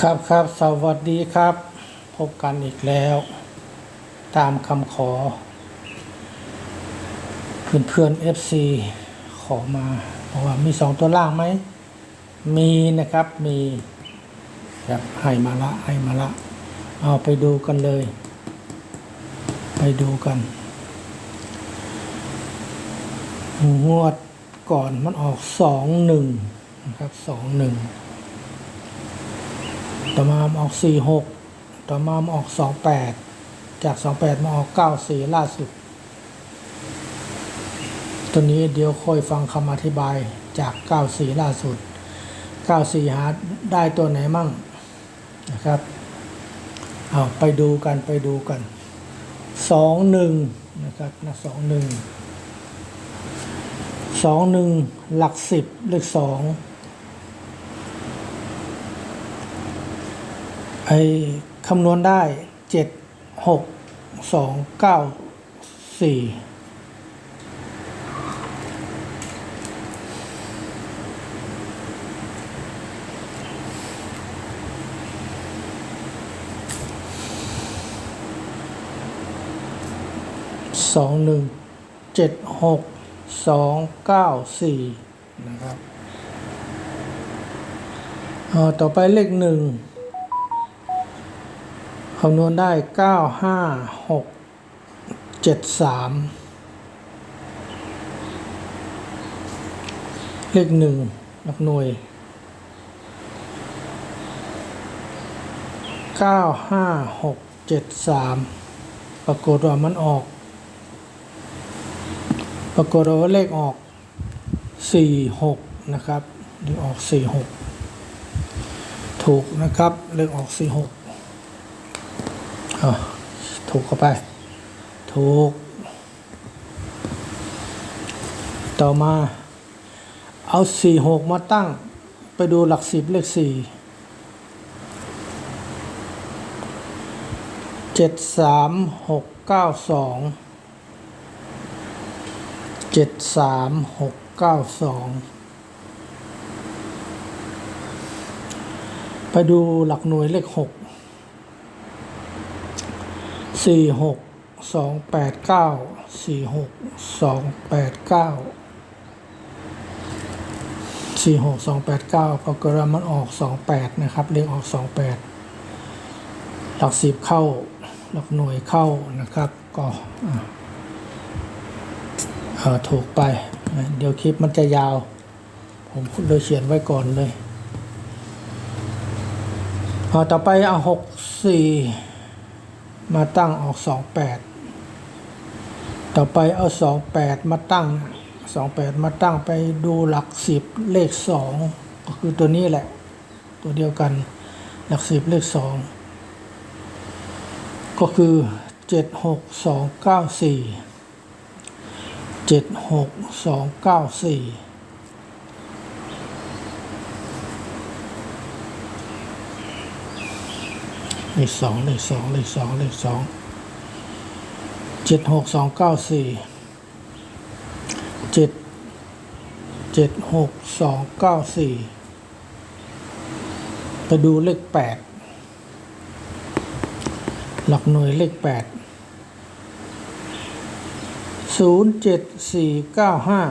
ครับครับสวัสดีครับ พบกันอีกแล้ว ตามคำขอ เพื่อนเพื่อนเอฟซีขอมาบอกว่ามีสองตัวล่างไหม มีนะครับมีครับให้มาละให้มาละ เอาไปดูกันเลย ไปดูกัน งวดก่อนมันออกสองหนึ่งนะครับสองหนึ่ง ต่อมาออก 46ต่อมาออก 28 จาก 28 มาออก 94 ล่าสุด ตัวนี้เดี๋ยวค่อยฟังคำอธิบายจาก 94 ล่าสุด 94 หาได้ตัวไหนมั่งนะครับ เอาไปดูกันไปดูกัน 21 นะครับนะ21 21 หลัก 10 เลข2 ไอคำนวณได้เจ็ดหกสองเก้าสี่สองหนึ่งเจ็ดหกสองเก้าสี่นะครับอ่อต่อไปเลขหนึ่ง คำนวณได้ 9 5 6 7 3 เลขหนึ่งหลักหน่วย 95673 ปรากฏว่ามันออก ปรากฏว่าเลขออก 46 นะครับเลออก 46 ถูกนะครับ เลขออก 46 ถูกเข้าไปถูกต่อมา เอาสี่หกมาตั้ง ไปดูหลักสิบเลขสี่เจ็ดสามหกเก้าสองเจ็ดสามหกเก้าสองไปดูหลักหน่วยเลขหก สี่หกสองแปดเก้าสี่หกสองแปดเก้าสี่หกสองแปดเก้าปรากฏว่ามันออกสองแปดนะครับเลขออกสองแปดหลักสิบเข้าหลักหน่วยเข้านะครับ ก็อะเอ่อถูกไป เดี๋ยวคลิปมันจะยาว ผมเลยเขียนไว้ก่อนเลยเอาต่อไปเอาหกสี่ มาตั้งออกสองแปดต่อไปเอาสองแปดมาตั้งสองแปดมาตั้งไปดูหลักสิบเลขสองก็คือตัวนี้แหละ ตัวเดียวกันหลักสิบเลขสองก็คือเจ็ดหกสองเก้าสี่เจ็ดหกสองเก้าสี่ เลขสองเลขสองเลขสองเลขสองเจ็ดหกสองเก้าสี่เจ็ดเจ็ดหกสองเก้าสี่ไปดูเลขแปดหลักหน่วยเลขแปดศูนย์เจ็ดสี่เก้าห้า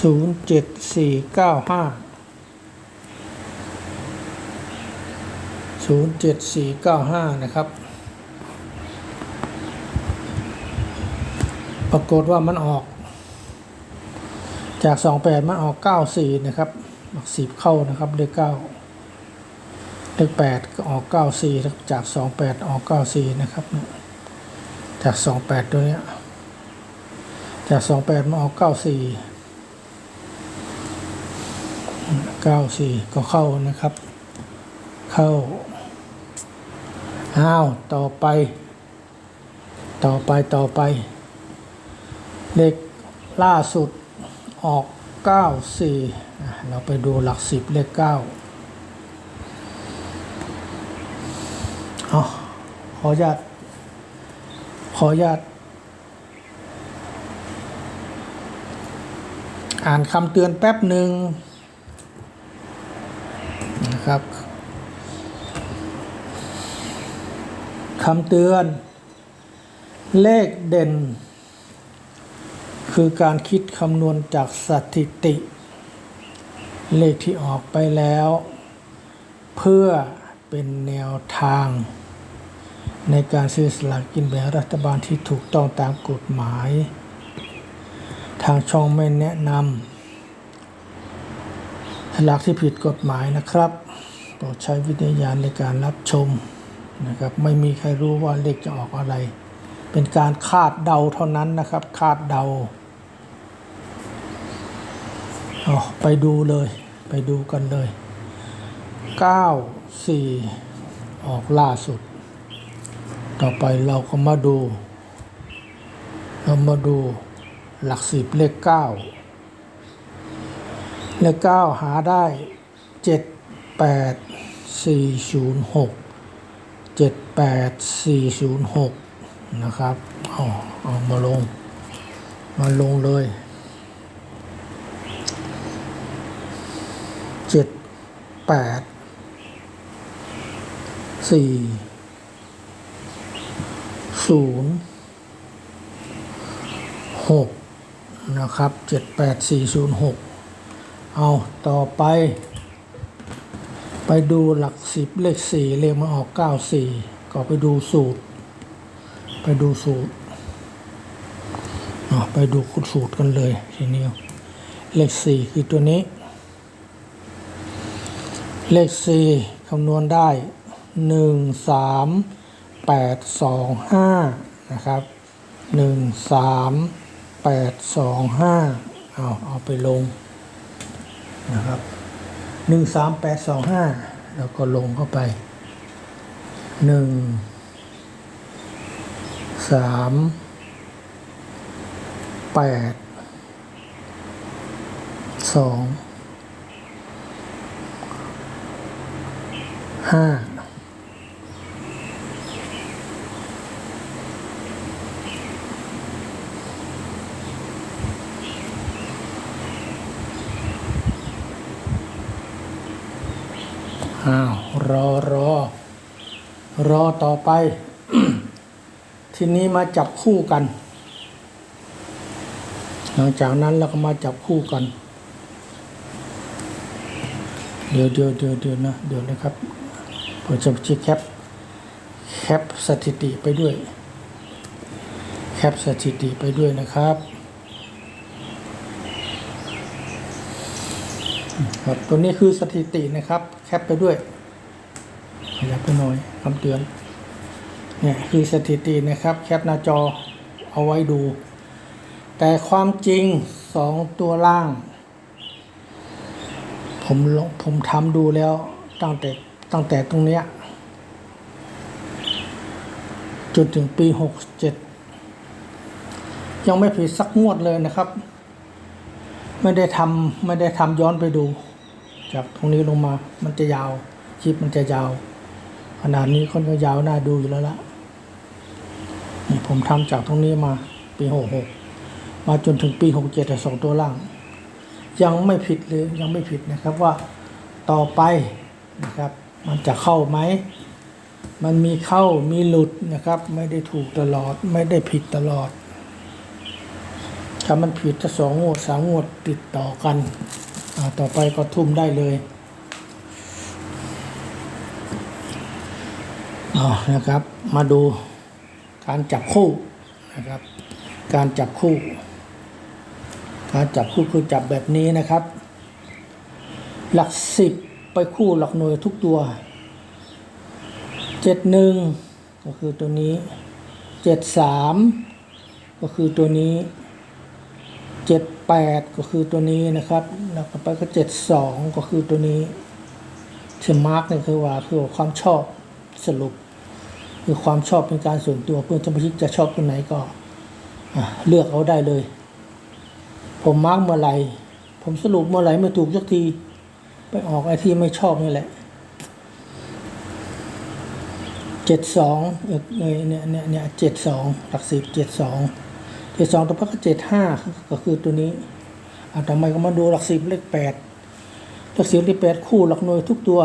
ศูนย์เจ็ดสี่เก้าห้า ศูนย์เจ็ดสี่เก้าห้านะครับ ปรากฏว่ามันออก จากสองแปดมันออกเก้าสี่นะครับหลักสิบเข้านะครับเลขเก้าเลขแปดก็ออกเก้าสี่จากสองแปดออกเก้าสี่นะครับ จากสองแปดตัวเนี้ย จากสองแปดมาออกเก้าสี่เก้าสี่ก็เข้านะครับ เข้า อ้าวต่อไป ต่อไปต่อไป เลขล่าสุดออก 94อ่เราไปดูหลักสิบเลข 9 เอาขออนุญาตขออนุญาตอ่านคำเตือนแป๊บหนึ่งนะครับ คำเตือน เลขเด่น คือการคิดคำนวณจากสถิติ เลขที่ออกไปแล้ว เพื่อเป็นแนวทาง ในการซื้อสลากกินแบ่งรัฐบาลที่ถูกต้องตามกฎหมาย ทางช่องไม่แนะนำสลากที่ผิดกฎหมายนะครับ โปรดใช้วิทยาณในการรับชม นะครับไม่มีใครรู้ว่าเลขจะออกอะไร เป็นการคาดเดาเท่านั้นนะครับคาดเดาเอาไปดูเลยไปดูกันเลย 9 4 ออกล่าสุด ต่อไปเราก็มาดู เรามาดูหลักสิบเลขเก้าเลขเก้าหาได้เจ็ดแป ดสี่ศูนย์หกเจ็ดแปดสี่ศูนย์หกนะครับเอาเอามาลง มาลงเลยเจ็ดแปดสี่ศูนย์หกนะครับเจ็ดแปดสี่ศูนย์หกเอาต่อไป ดูหลักสิบเลขสี่เลขมาออกเก้าสี่ก็ไปดูสูตร ไปดูสูตรอะไปดูคุณสูตรกันเลยทีนี้เลขสี่คือตัวนี้ เลขสี่คำนวณได้หนึ่งสามแปดสองห้านะครับหนึ่งสามแปดสองห้าเอาเอาไปลงนะครับ หนึ่งสามแปดสองห้าแล้วก็ลงเข้าไปหนึ่งสามแปดสองห้า อ้าวรอรอ รอต่อไป ทีนี้มาจับคู่กัน หลังจากนั้นเราก็มาจับคู่กัน เดี๋ยวเดี๋ยวเดี๋ยวเดี๋ยวนะ เดี๋ยวนะครับผมจะชี้แคป แคปสถิติไปด้วย แคปสถิติไปด้วยนะครับ ครับตัวนี้คือสถิตินะครับ แคปไปด้วยขยับไปหน่อยคำเตือนเนี่ยคือสถิตินะครับ แคปหน้าจอเอาไว้ดู แต่ความจริงสองตัวล่าง ผมลองผมทำดูแล้วตั้งแต่ตั้งแต่ตรงเนี้ยจนถึงปีหกเจ็ดยังไม่ผิดสักงวดเลยนะครับ ไม่ได้ทำไม่ได้ทำย้อนไปดู จากตรงนี้ลงมามันจะยาวคลิปมันจะยาว ขนาดนี้ค่อนข้างยาวน่าดูอยู่แล้วละนี่ผมทำจากตรงนี้มาปีหกหกมาจนถึงปีหกเจ็ดแต่สองตัวล่าง ยังไม่ผิดเลยยังไม่ผิดนะครับว่าต่อไปนะครับ มันจะเข้าไหมมันมีเข้ามีหลุดนะครับ ไม่ได้ถูกตลอด ไม่ได้ผิดตลอดถ้ามันผิดจะสองงวดสามงวดติดต่อกัน ต่อไปก็ทุ่มได้เลยนะครับ มาดูการจับคู่นะครับ การจับคู่ การจับคู่คือจับแบบนี้นะครับ หลักสิบไปคู่หลักหน่วยทุกตัวเจ็ดหนึ่งก็คือตัวนี้เจ็ดสามก็คือตัวนี้เจ็ด แปดก็คือตัวนี้นะครับแล้วต่อไปก็เจ็ดสองก็คือตัวนี้ที่มาร์กเนี่ยคือว่าคือความชอบสรุป คือความชอบเป็นการส่วนตัวเพื่อนสมาชิกจะชอบตัวไหนก็เลือกเอาได้เลย ผมมาร์กเมื่อไหร่ผมสรุปเมื่อไหร่ไม่ถูกสักทีไปออกไอที่ไม่ชอบนี่แหละเจ็ดสองเนี่ยเนี่ยเนี่ยเจ็ดสองหลักสิบเจ็ดสอง เจ็ดสองตัวพักก็เจ็ดห้าก็คือตัวนี้อะทำไมก็มาดูหลักสิบเลขแปดหลักสิบเลขแปดคู่หลักหน่วยทุกตัว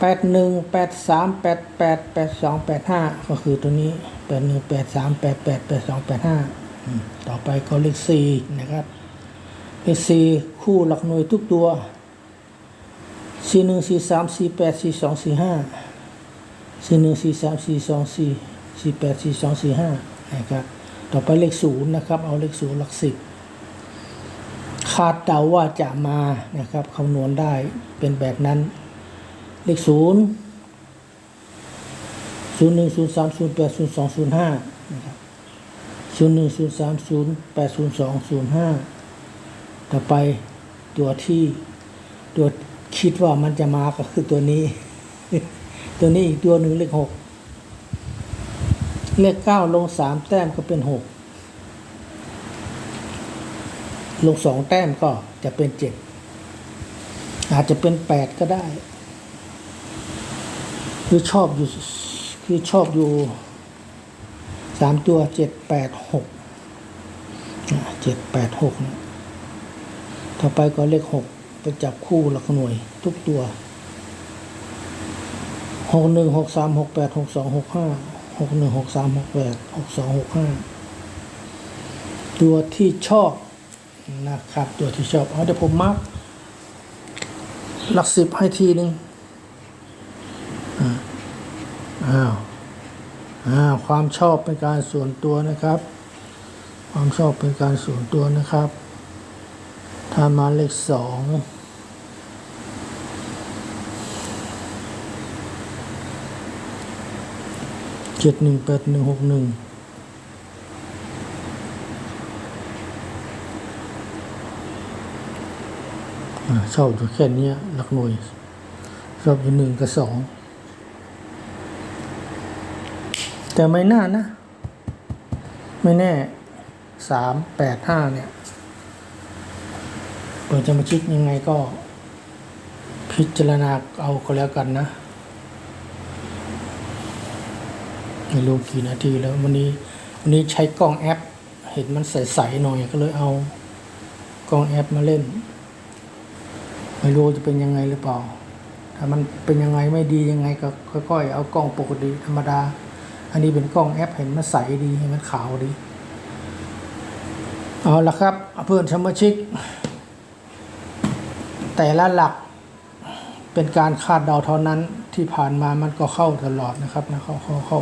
แปดหนึ่งแปดสามแปดแปดแปดสองแปดห้าก็คือตัวนี้แปดหนึ่งแปดสามแปดแปดแปดสองแปดห้าต่อไปก็เลขสี่นะครับเลขสี่คู่หลักหน่วยทุกตัวสี่หนึ่งสี่สามสี่แปดสี่สองสี่ห้าสี่หนึ่งสี่สามสี่สองสี่สี่แปดสี่สองสี่ห้านะครับ ต่อไปเลขศูนย์นะครับ เอาเลขศูนย์หลักสิบคาดเดาว่าจะมานะครับคำนวณได้เป็นแบบนั้น เลขศูนย์ศูนย์หนึ่งศูนย์สามศูนย์แปดศูนย์สองศูนย์ห้านะครับศูนย์หนึ่งศูนย์สามศูนย์แปดศูนย์สองศูนย์ห้าต่อไปตัวที่ตัวคิดว่ามันจะมาก็คือตัวนี้ ตัวนี้อีกตัวหนึ่งเลขหก เลขเก้าลงสามแต้มก็เป็นหกลงสองแต้มก็จะเป็นเจ็ดอาจจะเป็นแปดก็ได้ คือชอบอยู่คือชอบอยู่สามตัวเจ็ดแปดหกเจ็ดแปดหกนะต่อไปก็เลขหกไปจับคู่หลักหน่วยทุกตัวหกหนึ่งหกสามหกแปดหกสองหกห้า หกหนึ่งหกสามหกแปดหกสองหกห้าตัวที่ชอบนะครับ ตัวที่ชอบเอาเดี๋ยวผมมาร์คหลักสิบให้ทีหนึ่งอ้าวอ้าวความชอบเป็นการส่วนตัวนะครับ ความชอบเป็นการส่วนตัวนะครับถ้ามาเลขสอง เจ็ดหนึ่งแปดหนึ่งหกหนึ่งชอบอยู่แค่นี้หลักหน่วยชอบอยู่หนึ่งกับสองแต่ไม่น่านะ ไม่แน่สามแปดห้าเนี่ยเปิดจะมาคิดยังไงก็พิจารณาเอาก็แล้วกันนะ ไม่รู้กี่นาทีแล้ว วันนี้วันนี้ใช้กล้องแอป เห็นมันใสๆหน่อยก็เลยเอากล้องแอปมาเล่น ไม่รู้จะเป็นยังไงหรือเปล่า ถ้ามันเป็นยังไงไม่ดียังไงก็ค่อย ๆ เอากล้องปกติธรรมดา อันนี้เป็นกล้องแอปเห็นมันใสดีเห็นมันขาวดีเอาละครับเพื่อนสมาชิก แต่ละหลักเป็นการคาดเดาเท่านั้น ที่ผ่านมามันก็เข้าตลอดนะครับนะเข้าเข้าเข้า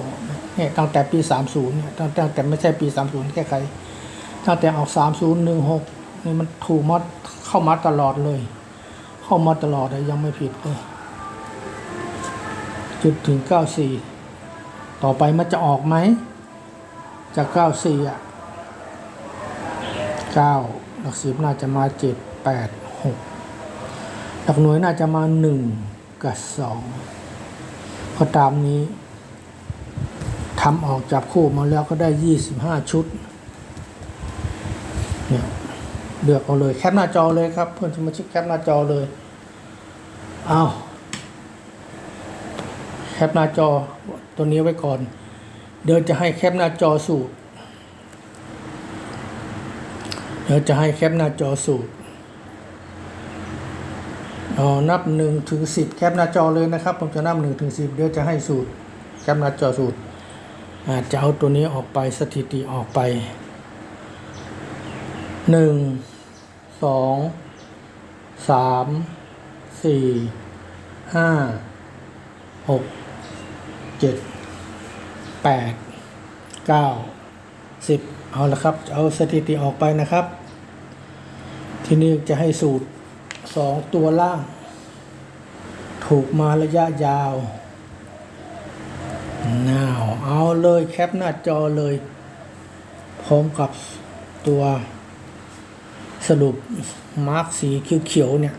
เนี่ยตั้งแต่ปี 30เนี่ยตั้งแต่ไม่ใช่ปี 30แค่ใครตั้งแต่ออก 30 16นี่มันถูกมัดเข้ามาตลอดเลย เข้ามาตลอดเลยยังไม่ผิดเลยจุดถึง 94 ต่อไปมันจะออกไหมจาก 94 อะ 9 หลักสิบน่าจะมา 7 8 6 หลักหน่วยน่าจะมา 1 กับ2ก็ตามนี้ทำออกจับคู่มาแล้วก็ได้25ชุดเนี่ยเลือกเอาเลยแคปหน้าจอเลยครับ เพื่อนสมาชิกแคปหน้าจอเลยเอาแคปหน้าจอตัวนี้ไว้ก่อน เดี๋ยวจะให้แคปหน้าจอสูตร เดี๋ยวจะให้แคปหน้าจอสูตร นับหนึ่งถึงสิบแคปหน้าจอเลยนะครับ ผมจะนับหนึ่งถึงสิบเดี๋ยวจะให้สูตร แคปหน้าจอสูตรอาจะเอาตัวนี้ออกไปสถิติออกไปหนึ่งสองสามสี่ห้าหกเจ็ดแปดเก้าสิบเอาละครับ เอาสถิติออกไปนะครับ ทีนี้จะให้สูตร สองตัวล่าง ถูกมาระยะยาวน่าวเอาเลยแคปหน้าจอเลย พร้อมกับตัวสรุปมาร์กสีเขียวๆเนี่ย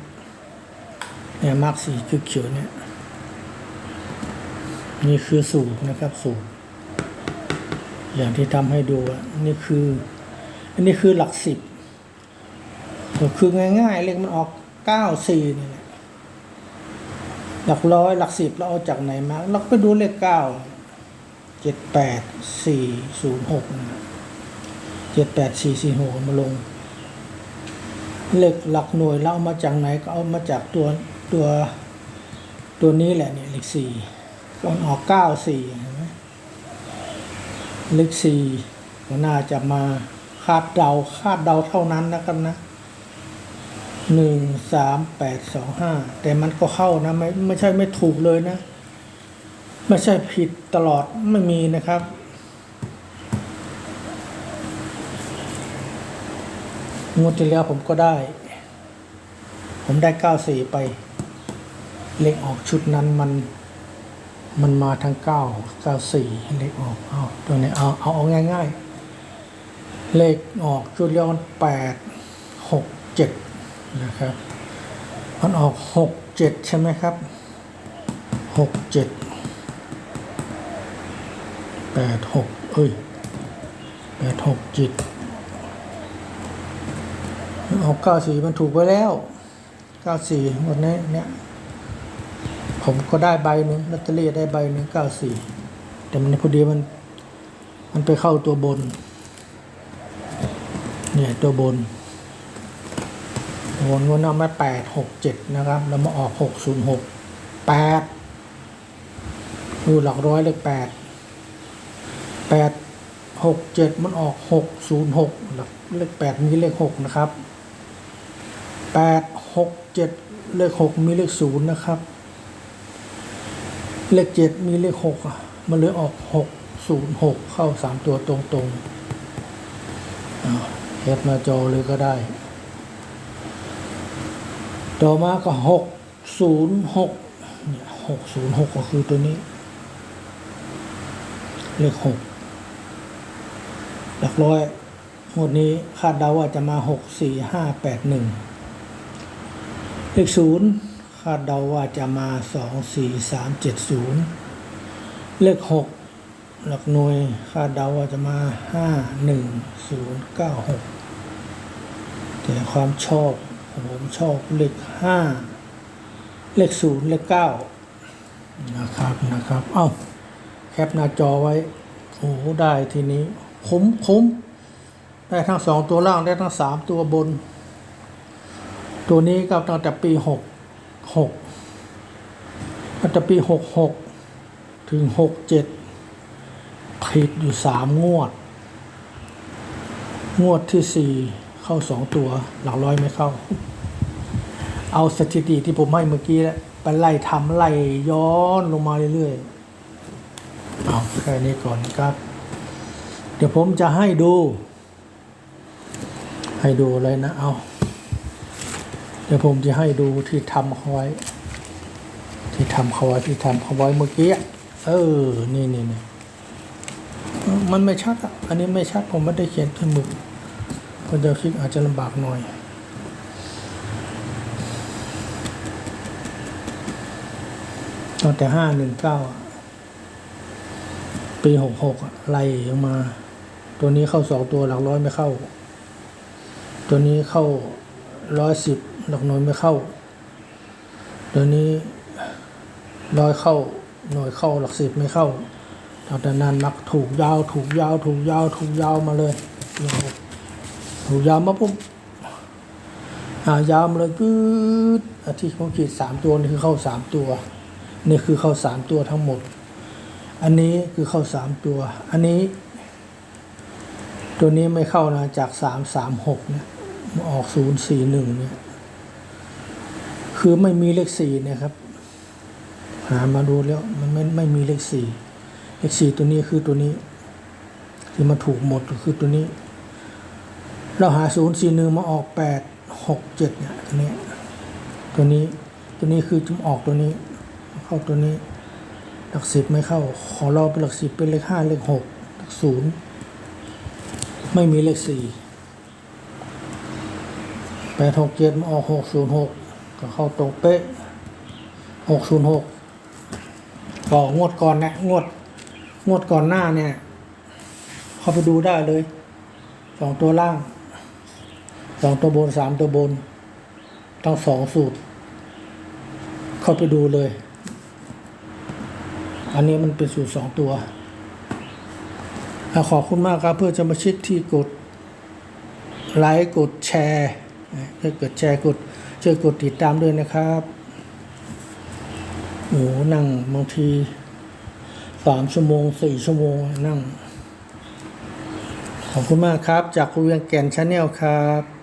เนี่ยมาร์กสีเขียวๆเนี่ย นี่คือสูตรนะครับสูตร อย่างที่ทำให้ดูอะนี่คือ อันนี้คือหลักสิบก็คือง่ายๆ เลขมันออก เก้าสี่นี่แหละหลักร้อยหลักสิบเราเอาจากไหนมาเราก็ไปดูเลขเก้าเจ็ดแปดสี่ศูนย์หกเจ็ดแปดสี่สี่หกมาลง เลขหลักหน่วยเราเอามาจากไหนก็เอามาจากตัวตัวตัวนี้แหละเนี่ยเลขสี่มันออกเก้าสี่เห็นไหมเลขสี่ก็น่าจะมาคาดเดาคาดเดาเท่านั้นนะครับนะ หนึ่งสามแปดสองห้าแต่มันก็เข้านะไม่ไม่ใช่ไม่ถูกเลยนะ ไม่ใช่ผิดตลอดไม่มีนะครับ งวดที่แล้วผมก็ได้ ผมได้เก้าสี่ไป เลขออกชุดนั้นมัน มันมาทั้งเก้าเก้าสี่เลขออกเอาตัวนี้เอาเอาเอาง่าย ๆ เลขออกชุดเรียวมันแปดหกเจ็ด นะครับ มันออกหกเจ็ดใช่ไหมครับหกเจ็ดแปดหกเอ้ยแปดหกเจ็ดออกเก้าสี่มันถูกไปแล้วเก้าสี่หมดนี้เนี่ยผมก็ได้ใบหนึ่งลอตเตอรี่ได้ใบหนึ่งเก้าสี่แต่มันพอดีมัน มันไปเข้าตัวบน เนี่ยตัวบน วนวนเอามาแปดหกเจ็ดนะครับ แล้วมาออกหกศูนย์หกแปดอยู่หลักร้อยเลขแปดแปดหกเจ็ดมันออกหกศูนย์หกหลักเลขแปดมีเลขหกนะครับแปดหกเจ็ดเลขหกมีเลขศูนย์นะครับ เลขเจ็ดมีเลขหกมันเลยออกหกศูนย์หกเข้าสามตัวตรงๆอ่าแคปหน้าจอเลยก็ได้ ต่อมาก็หกศูนย์หกเนี่ยหกศูนย์หกก็คือตัวนี้ เลขหกหลักร้อยงวดนี้คาดเดาว่าจะมาหกสี่ห้าแปดหนึ่งเลขศูนย์คาดเดาว่าจะมาสองสี่สามเจ็ดศูนย์เลขหกหลักหน่วยคาดเดาว่าจะมาห้าหนึ่งศูนย์เก้าหกแต่ความชอบ ผมชอบเลขห้าเลขศูนย์เลขเก้านะครับนะครับ เอ้าแคปหน้าจอไว้ โอ้โหได้ทีนี้คุ้มคุ้มได้ทั้งสองตัวล่างได้ทั้งสามตัวบน ตัวนี้ก็ตั้งแต่ปีหกหกตั้งแต่ปีหกหกถึงหกเจ็ดผิดอยู่สามงวด งวดที่สี่ เข้าสองตัว หลักร้อยไม่เข้า เอาสถิติที่ผมให้เมื่อกี้แล้วไปไล่ทำไล่ย้อนลงมาเรื่อยๆเอาแค่นี้ก่อนครับ เดี๋ยวผมจะให้ดู ให้ดูเลยนะเอา เดี๋ยวผมจะให้ดูที่ทำเขาไว้ ที่ทำเขาไว้ที่ทำเขาไว้เมื่อกี้เออ นี่นี่นี่มันไม่ชัดอะ อันนี้ไม่ชัดผมไม่ได้เขียนที่มือ คนจะคลิกอาจจะลำบากหน่อยตั้งแต่ห้าหนึ่งเก้าปีหกหกไล่ลงมา ตัวนี้เข้าสองตัวหลักร้อยไม่เข้า ตัวนี้เข้าร้อยสิบหลักหน่วยไม่เข้า ตัวนี้ร้อยเข้าหน่วยเข้าหลักสิบไม่เข้าตอนแต่นั้นมักถูกยาวถูกยาวถูกยาวถูกยาวมาเลย ยาวมาปุ๊บอ่ายาวมาเลยปื๊ดอาที่ผมขีดสามตัวนี่คือเข้าสามตัว นี่คือเข้าสามตัวทั้งหมด อันนี้คือเข้าสามตัว อันนี้ ตัวนี้ไม่เข้านะจากสามสามหกเนี่ยออกศูนย์สี่หนึ่งเนี่ย คือไม่มีเลขสี่นี่ยครับ หามาดูแล้วมันไม่ไม่มีเลขสี่เลขสี่ตัวนี้คือตัวนี้ ที่มาถูกหมดก็คือตัวนี้ เราหาศูนย์สี่หนึ่งมาออกแปดหกเจ็ดเนี่ยตัวนี้ ตัวนี้ตัวนี้คือจะออกตัวนี้ เข้าตัวนี้ หลักสิบไม่เข้า ขอเราเป็นหลักสิบเป็นเลขห้าเลขหกหลักศูนย์ไม่มีเลขสี่แปดหกเจ็ดมาออกหกศูนย์หกก็เข้าตรงเป๊ะหกศูนย์หกก็งวดก่อนนะงวด งวดก่อนหน้าเนี่ย เข้าไปดูได้เลยสองตัวล่าง สองตัวบนสามตัวบนทั้งสองสูตร เข้าไปดูเลย อันนี้มันเป็นสูตรสองตัวอะขอบคุณมากครับเพื่อจะมาชิดที่กดไลค์กดแชร์ถ้าเกิดแชร์กดช่วยกดติดตามด้วยนะครับโอ้โหนั่งบางทีสามชั่วโมงสี่ชั่วโมงนั่ง ขอบคุณมากครับ จากคุยงแก่นชาแนลครับ